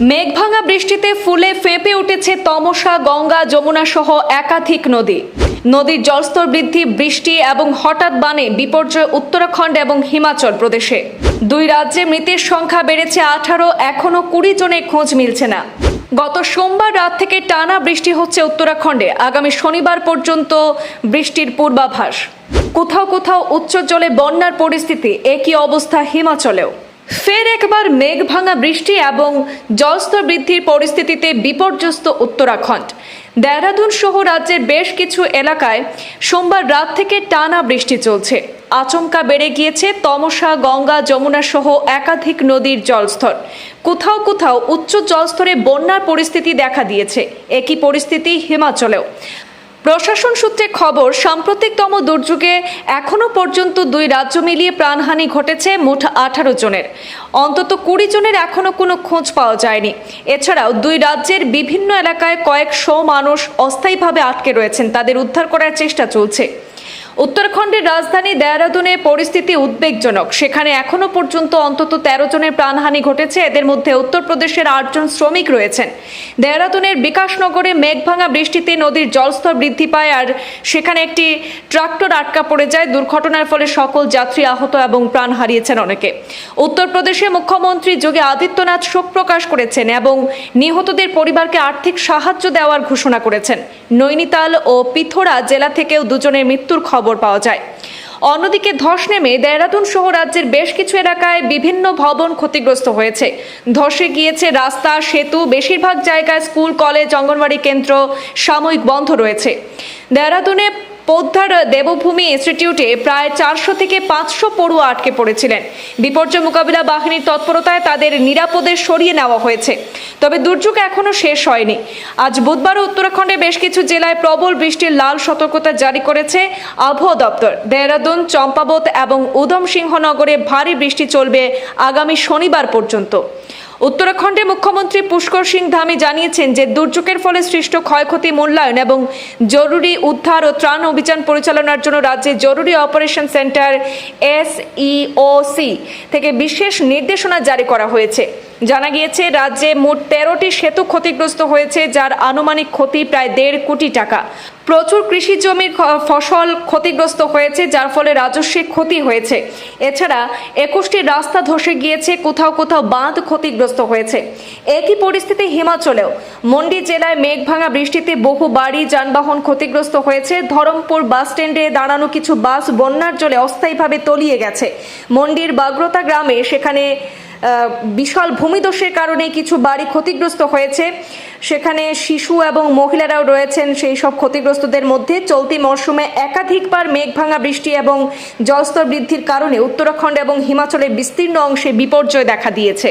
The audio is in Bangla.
মেঘভাঙা বৃষ্টিতে ফুলে ফেঁপে উঠেছে তমসা, গঙ্গা, যমুনা সহ একাধিক নদী। নদীর জলস্তর বৃদ্ধি, বৃষ্টি এবং হঠাৎ বানে বিপর্যয় উত্তরাখণ্ড এবং হিমাচল প্রদেশে। দুই রাজ্যে মৃতের সংখ্যা বেড়েছে আঠারো, এখনও কুড়ি জনের খোঁজ মিলছে না। গত সোমবার রাত থেকে টানা বৃষ্টি হচ্ছে উত্তরাখণ্ডে। আগামী শনিবার পর্যন্ত বৃষ্টির পূর্বাভাস। কোথাও কোথাও উচ্চ জলে বন্যার পরিস্থিতি, একই অবস্থা হিমাচলেও। ফের একবার মেঘ ভাঙা বৃষ্টি এবং জলস্তর বৃদ্ধির পরিস্থিতিতে বিপর্যস্ত উত্তরাখণ্ড। দেহরাদুন সহ রাজ্যের বেশ কিছু এলাকায় সোমবার রাত থেকে টানা বৃষ্টি চলছে। আচমকা বেড়ে গিয়েছে তমসা, গঙ্গা, যমুনা সহ একাধিক নদীর জলস্তর। কোথাও কোথাও উচ্চ জলস্তরে বন্যার পরিস্থিতি দেখা দিয়েছে। একই পরিস্থিতি হিমাচলেও। প্রশাসন সূত্রে খবর, সাম্প্রতিকতম দুর্যোগে এখনও পর্যন্ত দুই রাজ্য মিলিয়ে প্রাণহানি ঘটেছে মোট আঠারো জনের। অন্তত কুড়ি জনের এখনও কোনো খোঁজ পাওয়া যায়নি। এছাড়াও দুই রাজ্যের বিভিন্ন এলাকায় কয়েকশো মানুষ অস্থায়ীভাবে আটকে রয়েছেন, তাদের উদ্ধার করার চেষ্টা চলছে। উত্তরাখণ্ডের রাজধানী দেহরাদুনে পরিস্থিতি উদ্বেগজনক। সেখানে এখনও পর্যন্ত অন্তত তেরো জনের প্রাণহানি ঘটেছে। এদের মধ্যে উত্তরপ্রদেশের আটজন শ্রমিক রয়েছেন। দেহরাদুনের বিকাশনগরে মেঘভাঙা বৃষ্টিতে নদীর জলস্তর বৃদ্ধি পায় আর সেখানে একটি ট্রাক্টর আটকা পড়ে যায়। দুর্ঘটনার ফলে সকল যাত্রী আহত এবং প্রাণ হারিয়েছেন অনেকে। উত্তরপ্রদেশে মুখ্যমন্ত্রী যোগী আদিত্যনাথ শোক প্রকাশ করেছেন এবং নিহতদের পরিবারকে আর্থিক সাহায্য দেওয়ার ঘোষণা করেছেন। নৈনিতাল ও পিথোরা জেলা থেকেও দুজনের মৃত্যুর খবর পাওয়া যায়। অন্যদিকে ধস নেমে দেহরাদুন সহ রাজ্যের বেশ কিছু এলাকায় বিভিন্ন ভবন ক্ষতিগ্রস্ত হয়েছে। ধসে গিয়েছে রাস্তা, সেতু, বেশিরভাগ জায়গায় স্কুল, কলেজ, অঙ্গনওয়াড়ি কেন্দ্র, সাময়িক বন্ধ রয়েছে। দেহরাদুনে পোদ্ধার দেবভূমি ইনস্টিটিউটে প্রায় চারশো থেকে পাঁচশো পড়ুয়া আটকে পড়েছিলেন। বিপর্যয় মোকাবিলা বাহিনীর তৎপরতায় তাদের নিরাপদে সরিয়ে নেওয়া হয়েছে। তবে দুর্যোগ এখনও শেষ হয়নি। আজ বুধবারও উত্তরাখণ্ডে বেশ কিছু জেলায় প্রবল বৃষ্টির লাল সতর্কতা জারি করেছে আবহাওয়া দপ্তর। দেহরাদুন, চম্পাবত এবং উধম সিংহনগরে ভারী বৃষ্টি চলবে আগামী শনিবার পর্যন্ত। উত্তরাখণ্ডের মুখ্যমন্ত্রী পুষ্কর সিং ধামি জানিয়েছেন যে দুর্যোগের ফলে সৃষ্ট ক্ষয়ক্ষতি মূল্যায়ন এবং জরুরি উদ্ধার ও ত্রাণ অভিযান পরিচালনার জন্য রাজ্যে জরুরি অপারেশন সেন্টার এসইওসি থেকে বিশেষ নির্দেশনা জারি করা হয়েছে। জানা গিয়েছে, রাজ্যে মোট তেরোটি সেতু ক্ষতিগ্রস্ত হয়েছে, যার আনুমানিক ক্ষতি প্রায় দেড় কোটি টাকা। প্রচুর কৃষি জমির ফসল ক্ষতিগ্রস্ত হয়েছে, যার ফলে রাজস্বিক ক্ষতি হয়েছে। এছাড়া, একুশটি রাস্তা ধসে গিয়েছে, কোথাও কোথাও বাঁধ ক্ষতিগ্রস্ত হয়েছে। একই পরিস্থিতি হিমাচলেও। মন্ডি জেলায় মেঘভাঙা বৃষ্টিতে বহু বাড়ি যানবাহন ক্ষতিগ্রস্ত হয়েছে। ধরমপুর বাস স্ট্যান্ডে দাঁড়ানো কিছু বাস বন্যার জলে অস্থায়ীভাবে তলিয়ে গেছে। মন্ডির বাগ্রতা গ্রামে সেখানে বিশাল ভূমিদোষের কারণে কিছু বাড়ি ক্ষতিগ্রস্ত হয়েছে। সেখানে শিশু এবং মহিলারাও রয়েছেন সেই সব ক্ষতিগ্রস্তদের মধ্যে। চলতি মরশুমে একাধিকবার মেঘভাঙা বৃষ্টি এবং জলস্তর বৃদ্ধির কারণে উত্তরাখণ্ড এবং হিমাচলের বিস্তীর্ণ অংশে বিপর্যয় দেখা দিয়েছে।